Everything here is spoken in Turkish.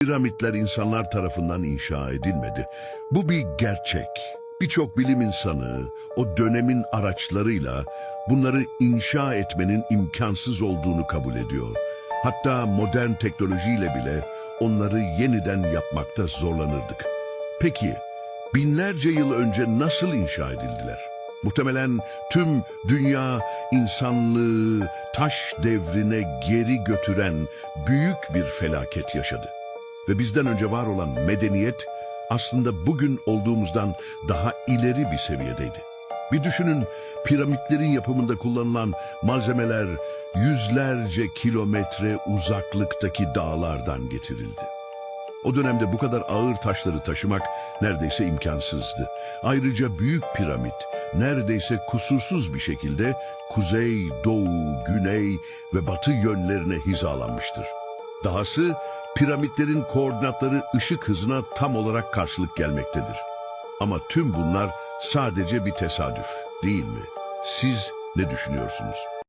Piramitler insanlar tarafından inşa edilmedi. Bu bir gerçek. Birçok bilim insanı o dönemin araçlarıyla bunları inşa etmenin imkansız olduğunu kabul ediyor. Hatta modern teknolojiyle bile onları yeniden yapmakta zorlanırdık. Peki binlerce yıl önce nasıl inşa edildiler? Muhtemelen tüm dünya insanlığı taş devrine geri götüren büyük bir felaket yaşadı. Ve bizden önce var olan medeniyet aslında bugün olduğumuzdan daha ileri bir seviyedeydi. Bir düşünün piramitlerin yapımında kullanılan malzemeler yüzlerce kilometre uzaklıktaki dağlardan getirildi. O dönemde bu kadar ağır taşları taşımak neredeyse imkansızdı. Ayrıca büyük piramit neredeyse kusursuz bir şekilde kuzey, doğu, güney ve batı yönlerine hizalanmıştır. Dahası piramitlerin koordinatları ışık hızına tam olarak karşılık gelmektedir. Ama tüm bunlar sadece bir tesadüf değil mi? Siz ne düşünüyorsunuz?